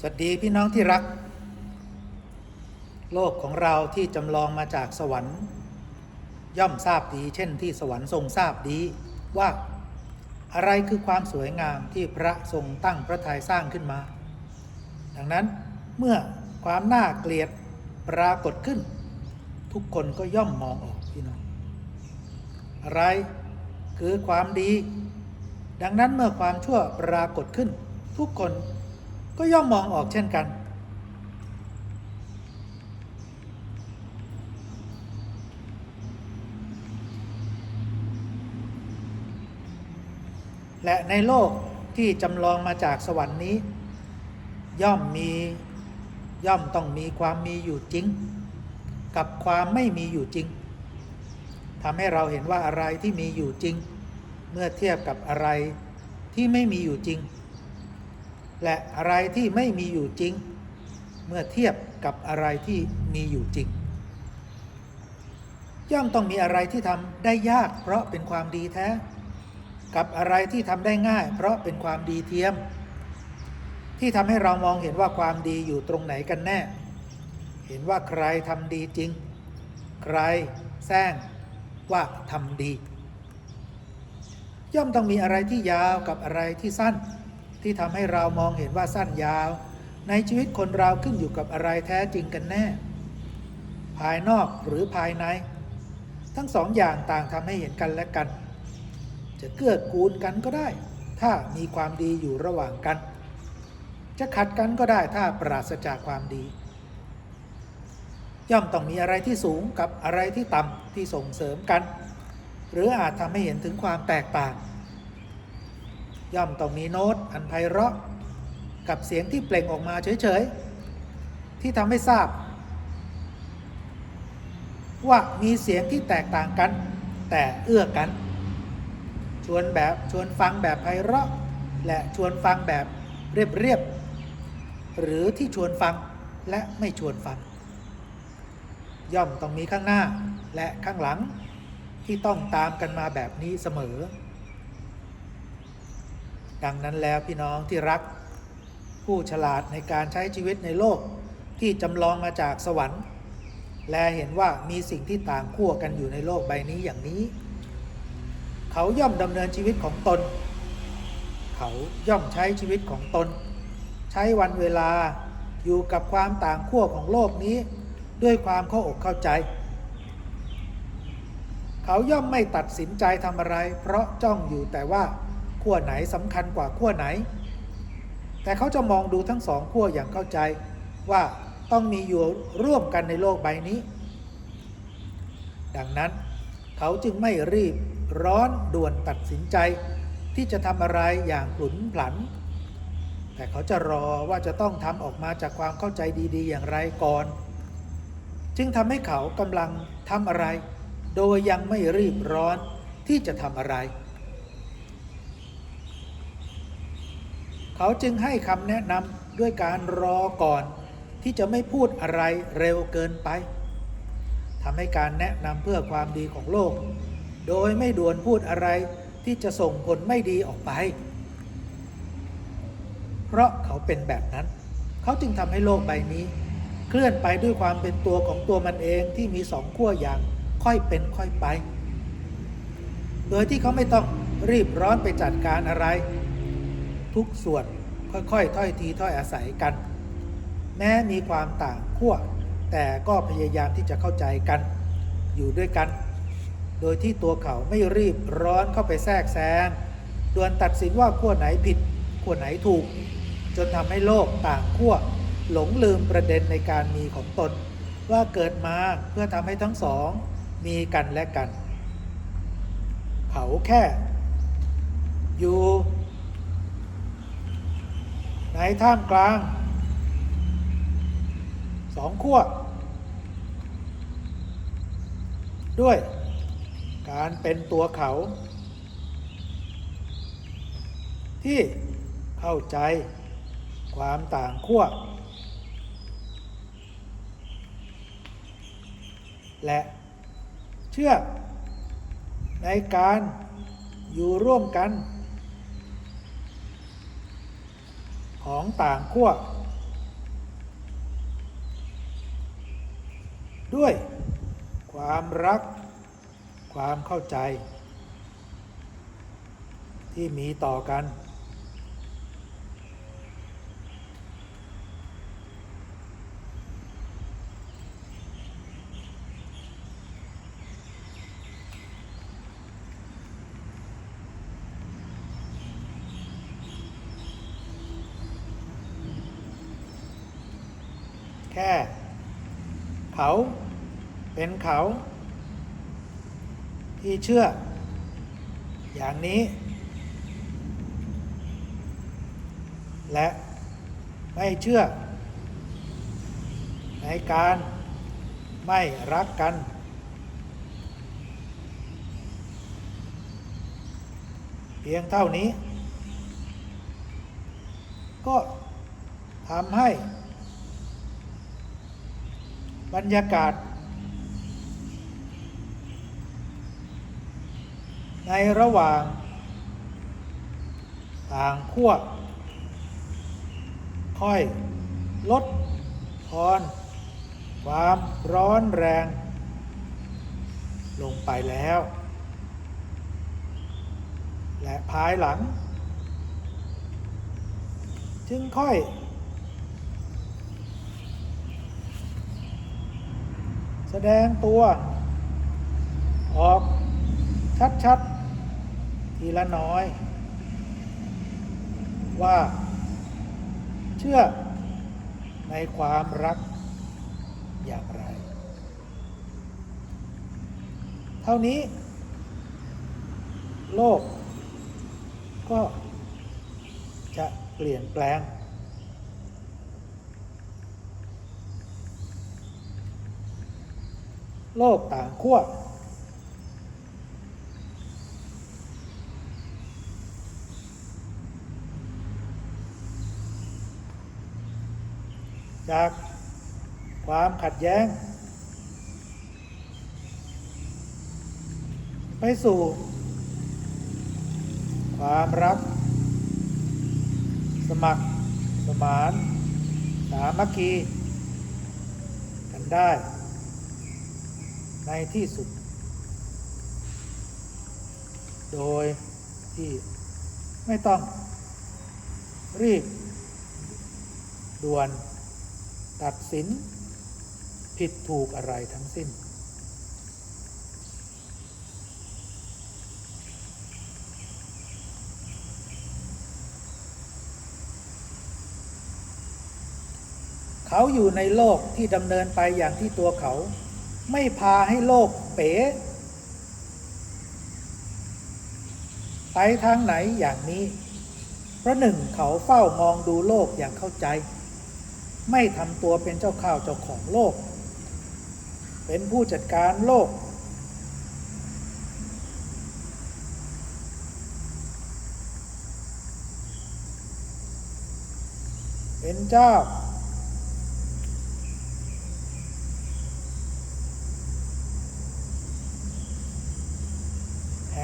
สวัสดีพี่น้องที่รัก โลกของเราที่จำลองมาจากสวรรค์ ย่อมทราบดี เช่นที่สวรรค์ทรงทราบดีว่าอะไรคือความสวยงามที่พระทรงตั้งพระทัยสร้างขึ้นมา ดังนั้นเมื่อความน่าเกลียดปรากฏขึ้น ทุกคนก็ย่อมมองออกพี่น้องอะไรคือความดี ดังนั้นเมื่อความชั่วปรากฏขึ้น ทุกคน ก็ย่อมมองออกเช่นกัน และในโลกที่จำลองมาจากสวรรค์นี้ ย่อมมีย่อมต้องมีความมีอยู่จริง กับความไม่มีอยู่จริงทำให้เราเห็นว่าอะไรที่มีอยู่จริง เมื่อเทียบกับอะไรที่ไม่มีอยู่จริง และอะไรที่ไม่มีอยู่จริง เมื่อเทียบกับอะไรที่มีอยู่จริง ย่อมต้องมีอะไรที่ทำได้ยากเพราะเป็นความดีแท้ กับอะไรที่ทำได้ง่าย เพราะเป็นความดีเทียม ที่ทำให้เรามองเห็นว่าความดีอยู่ตรงไหนกันแน่ เห็นว่าใครทำดีจริง ใครแซงว่าทำดี ย่อมต้องมีอะไรที่ยาวกับอะไรที่สั้น ที่ทำให้เรามองเห็นว่าสั้นยาว ในชีวิตคนเราขึ้นอยู่กับอะไรแท้จริงกันแน่ ภายนอกหรือภายใน ทั้งสองอย่างต่างทำให้เห็นกันและกัน จะเกื้อกูลกันก็ได้ ถ้ามีความดีอยู่ระหว่างกัน จะขัดกันก็ได้ถ้าปราศจากความดี ย่อมต้องมีอะไรที่สูงกับอะไรที่ต่ำที่ส่งเสริมกัน หรืออาจทำให้เห็นถึงความแตกต่าง ย่อมต้องมีโน้ตอันไพเราะ กับเสียงที่เปล่งออกมาเฉยๆ ที่ทำให้ทราบ ว่ามีเสียงที่แตกต่างกัน แต่เอื้อกัน ชวนแบบชวนฟังแบบไพเราะ และชวนฟังแบบเรียบๆ หรือที่ชวนฟังและไม่ชวนฟัง ย่อมต้องมีข้างหน้าและข้างหลังที่ต้องตามกันมาแบบนี้เสมอ ดังนั้นแล้วพี่น้องที่รัก ผู้ฉลาดในการใช้ชีวิตในโลกที่จำลองมาจากสวรรค์ และเห็นว่ามีสิ่งที่ต่างขั้วกันอยู่ในโลกใบนี้อย่างนี้ เขาย่อมดำเนินชีวิตของตน เขาย่อมใช้ชีวิตของตน ใช้วันเวลาอยู่กับความต่างขั้วของโลกนี้ด้วยความเข้าอกเข้าใจ เขาย่อมไม่ตัดสินใจทำอะไร เพราะจ้องอยู่แต่ว่า ขั้วไหนสำคัญกว่าขั้วไหน แต่เขาจะมองดูทั้งสองขั้วอย่างเข้าใจว่าต้องมีอยู่ร่วมกันในโลกใบนี้ ดังนั้นเขาจึงไม่รีบร้อนด่วนตัดสินใจ ที่จะทำอะไรอย่างผลุนผัน แต่เขาจะรอว่าจะต้องทำออกมาจากความเข้าใจดีๆ อย่างไรก่อน จึงทำให้เขากำลังทำอะไร โดยยังไม่รีบร้อนที่จะทำอะไร เขาจึงให้คำแนะนำด้วยการรอก่อน ที่จะไม่พูดอะไรเร็วเกินไปทำให้การแนะนำเพื่อความดีของโลก โดยไม่ด่วนพูดอะไรที่จะส่งผลไม่ดีออกไป เพราะเขาเป็นแบบนั้น เขาจึงทำให้โลกใบนี้ เคลื่อนไปด้วยความเป็นตัวของตัวมันเองที่มีสองขั้วอย่างค่อยเป็นค่อยไป โดยที่เขาไม่ต้องรีบร้อนไปจัดการอะไร ทุกส่วนค่อยๆ ถ้อยทีถ้อยอาศัยกัน แม้มีความต่างขั้วแต่ก็พยายามที่จะเข้าใจกันอยู่ด้วยกัน โดยที่ตัวเขาไม่รีบร้อนเข้าไปแทรกแซงด่วนตัดสินว่าขั้วไหนผิดขั้วไหนถูก จนทำให้โลกต่างขั้วหลงลืมประเด็นในการมีของตน ว่าเกิดมาเพื่อทำให้ทั้งสองมีกันและกัน เขาแค่ อยู่ ในท่ามกลางสองขั้วด้วยการเป็นตัวเขา ที่เข้าใจความต่างขั้วและเชื่อในการอยู่ร่วมกัน ของต่างขั้วด้วยความรักความเข้าใจ ที่มีต่อกัน แค่ เขาเป็นเขาที่เชื่อ อย่างนี้ และไม่เชื่อ ในการไม่รักกัน เพียงเท่านี้ ก็ทำให้ บรรยากาศ ในระหว่างต่างขั้วค่อยลดทอน ความร้อนแรง ลงไปแล้ว และภายหลัง จึงค่อย แสดงตัว ออกชัดๆ ทีละน้อย ว่าเชื่อในความรักอย่างไร เท่านี้ โลกก็จะเปลี่ยนแปลง โลกต่างขั้วจากความขัดแย้ง ไปสู่ ความรัก สมัคร สมาน สามัคคี กันได้ ในที่สุด โดยที่ไม่ต้องรีบ ด่วน ตัดสิน ผิดถูกอะไรทั้งสิ้น เขาอยู่ในโลกที่ดำเนินไปอย่างที่ตัวเขา ไม่พาให้โลกเป๋ไปทางไหนอย่างนี้ เพราะหนึ่งเขาเฝ้ามองดูโลกอย่างเข้าใจ ไม่ทำตัวเป็นเจ้าข้าวเจ้าของโลก เป็นผู้จัดการโลก เป็นเจ้า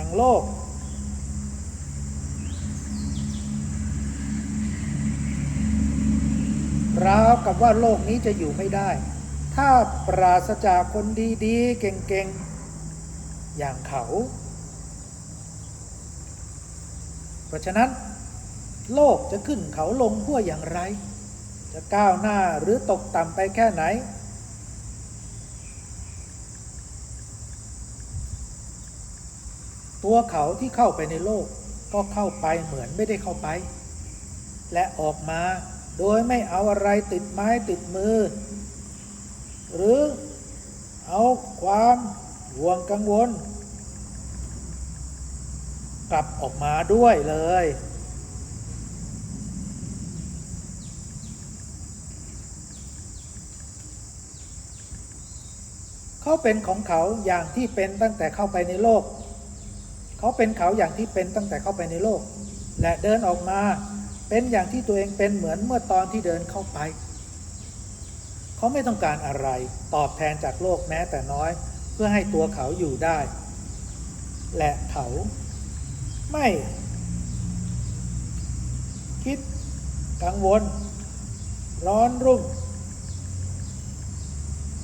ห่งโลก ราวกับว่าโลกนี้จะอยู่ไม่ได้ ถ้าปราศจากคนดีๆ เก่งๆ อย่างเขา เพราะฉะนั้น โลกจะขึ้นเขาลงขั้วอย่างไร จะก้าวหน้าหรือตกต่ำไปแค่ไหน ตัวเขาที่เข้าไปในโลกก็เข้าไปเหมือนไม่ได้เข้าไป และออกมาโดยไม่เอาอะไรติดไม้ติดมือ หรือเอาความห่วงกังวล กลับออกมาด้วยเลย เขาเป็นของเขาอย่างที่เป็นตั้งแต่เข้าไปในโลก เขาเป็นเขาอย่างที่เป็นตั้งแต่เข้าไปในโลก และเดินออกมาเป็นอย่างที่ตัวเองเป็นเหมือนเมื่อตอนที่เดินเข้าไป เขาไม่ต้องการอะไรตอบแทนจากโลกแม้แต่น้อย เพื่อให้ตัวเขาอยู่ได้ และเขาไม่ คิดกังวล ร้อนรุ่ม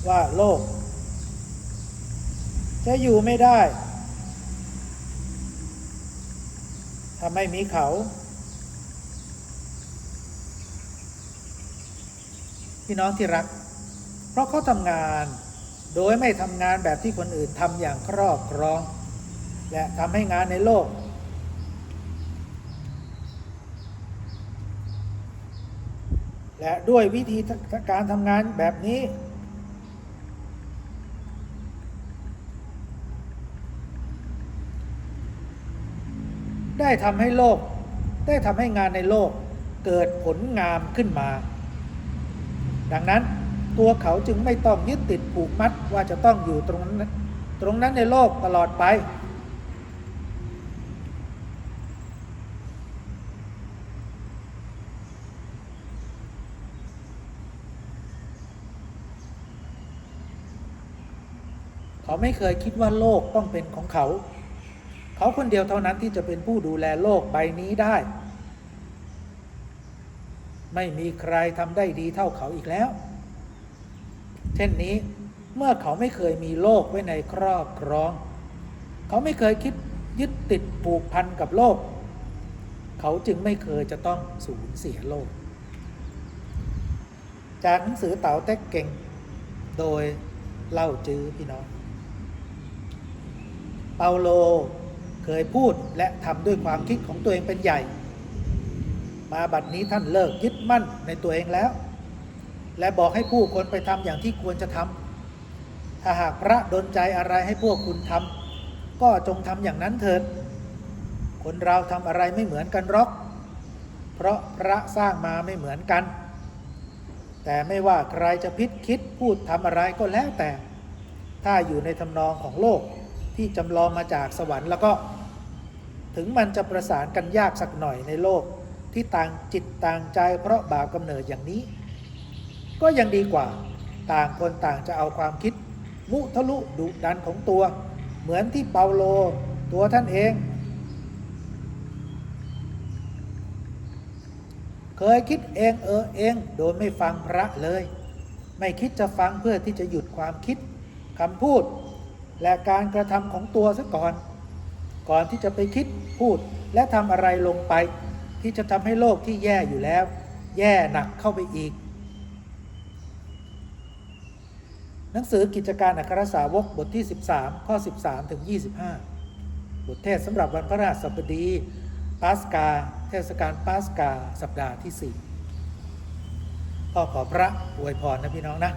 ว่าโลก จะอยู่ไม่ได้ ถ้าไม่มีเขา พี่น้องที่รัก เพราะเขาทำงาน โดยไม่ทำงานแบบที่คนอื่นทำอย่างครอบครอง และทำให้งานในโลก และด้วยวิธีการทำงานแบบนี้ ได้ทำให้โลก ได้ทำให้งานในโลกเกิดผลงามขึ้นมา ดังนั้นตัวเขาจึงไม่ต้องยึดติดผูกมัดว่าจะต้องอยู่ตรงนั้นตรงนั้นในโลกตลอดไป เขาไม่เคยคิดว่าโลกต้องเป็นของเขา เขาคนเดียวเท่านั้นที่จะเป็นผู้ดูแลโลกใบนี้ได้ ไม่มีใครทำได้ดีเท่าเขาอีกแล้ว เช่นนี้เมื่อเขาไม่เคยมีโลกไว้ในครอบครอง เขาไม่เคยคิดยึดติดผูกพันกับโลก เขาจึงไม่เคยจะต้องสูญเสียโลก จากหนังสือเต๋าเต็กเก่ง โดยเล่าจื้อพี่น้อง เปาโล เคยพูดและทำด้วยความคิดของตัวเองเป็นใหญ่ มาบัดนี้ท่านเลิกยึดมั่นในตัวเองแล้ว และบอกให้ผู้คนไปทำอย่างที่ควรจะทำถ้าหากพระดนใจอะไรให้พวกคุณทำก็จงทำอย่างนั้นเถิด คนเราทำอะไรไม่เหมือนกันหรอก เพราะพระสร้างมาไม่เหมือนกัน แต่ไม่ว่าใครจะพิดคิดพูดทำอะไรก็แล้วแต่ ถ้าอยู่ในทำนองของโลกที่จำลองมาจากสวรรค์แล้วก็ ถึงมันจะประสานกันยากสักหน่อยในโลกที่ต่างจิตต่างใจเพราะบาปกำเนิดอย่างนี้ ก็ยังดีกว่าต่างคนต่างจะเอาความคิด มุทะลุดุดันของตัว เหมือนที่เปาโลตัวท่านเอง เคยคิดเองเออเองโดยไม่ฟังพระเลย ไม่คิดจะฟังเพื่อที่จะหยุดความคิดคำพูด และการกระทำของตัวซะก่อน ก่อนที่จะไปคิดพูดและทำอะไรลงไป ที่จะทำให้โลกที่แย่อยู่แล้ว แย่หนักเข้าไปอีก หนังสือกิจการอัครสาวกบทที่ 13 ข้อ 13 ถึง 25 บทเทศสำหรับวันพระราชบดีปาสกา เทศกาลปาสกา สัปดาห์ที่4ก็ขอพระอวยพรนะพี่น้องนะ